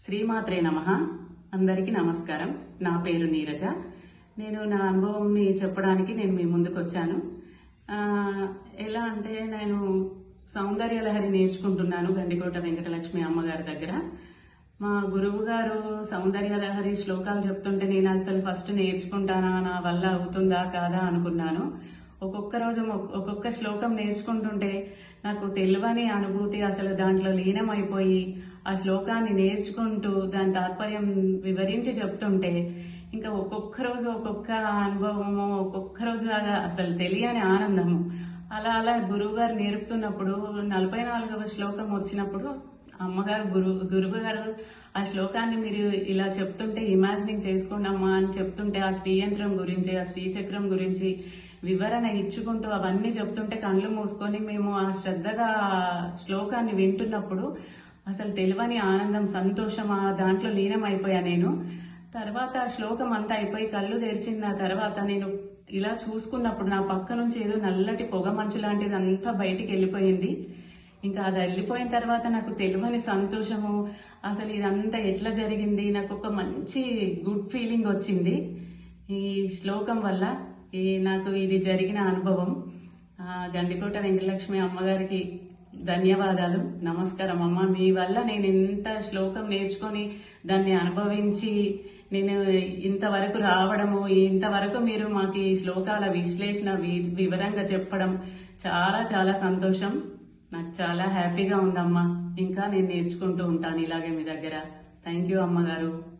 శ్రీమాత్రే నమ. అందరికీ నమస్కారం. నా పేరు నీరజ. నేను నా అనుభవంని చెప్పడానికి నేను మీ ముందుకు వచ్చాను ఎలా అంటే నేను సౌందర్య లహరి నేర్చుకుంటున్నాను గండికోట వెంకటలక్ష్మి అమ్మగారి దగ్గర. మా గురువు గారు సౌందర్య లహరి శ్లోకాలు చెప్తుంటే నేను అసలు ఫస్ట్ నేర్చుకుంటానా నా వల్ల అవుతుందా కాదా అనుకున్నాను. ఒక్కొక్క రోజు ఒక్కొక్క శ్లోకం నేర్చుకుంటుంటే నాకు తెలియని అనుభూతి అసలు దాంట్లో లీనమైపోయి ఆ శ్లోకాన్ని నేర్చుకుంటూ దాని తాత్పర్యం వివరించి చెప్తుంటే ఇంకా ఒక్కొక్క రోజు ఒక్కొక్క అనుభవము ఒక్కొక్క రోజు అసలు తెలియని ఆనందము. అలా అలా గురువు గారు నేర్పుతున్నప్పుడు నలభై నాలుగవ శ్లోకం వచ్చినప్పుడు అమ్మగారు గురు గురువు గారు ఆ శ్లోకాన్ని మీరు ఇలా చెప్తుంటే ఇమాజినింగ్ చేసుకోండి అమ్మా అని చెప్తుంటే ఆ శ్రీయంత్రం గురించి ఆ శ్రీచక్రం గురించి వివరణ ఇచ్చుకుంటూ అవన్నీ చెప్తుంటే కళ్ళు మూసుకొని మేము ఆ శ్రద్ధగా శ్లోకాన్ని వింటున్నప్పుడు అసలు తెలియని ఆనందం సంతోషం ఆ దాంట్లో లీనమైపోయా నేను. తర్వాత ఆ శ్లోకం అంతా అయిపోయి కళ్ళు తెరిచిన తర్వాత నేను ఇలా చూసుకున్నప్పుడు నా పక్క నుంచి ఏదో నల్లటి పొగ మంచు లాంటిది అంతా బయటికి వెళ్ళిపోయింది. ఇంకా అది వెళ్ళిపోయిన తర్వాత నాకు తెలియని సంతోషము అసలు ఇదంతా ఎట్లా జరిగింది? నాకు ఒక మంచి గుడ్ ఫీలింగ్ వచ్చింది. ఈ శ్లోకం వల్ల ఈ నాకు ఇది జరిగిన అనుభవం. గండికోట వెంకటలక్ష్మి అమ్మగారికి ధన్యవాదాలు. నమస్కారం అమ్మ. మీ వల్ల నేను ఇంత శ్లోకం నేర్చుకొని దాన్ని అనుభవించి నేను ఇంతవరకు రావడము ఇంతవరకు మీరు మాకు ఈ శ్లోకాల విశ్లేషణ వి- వివరంగా చెప్పడం చాలా చాలా సంతోషం. నాకు చాలా హ్యాపీగా ఉందమ్మా. ఇంకా నేను నేర్చుకుంటూ ఉంటాను ఇలాగే మీ దగ్గర. థ్యాంక్ యూ అమ్మగారు.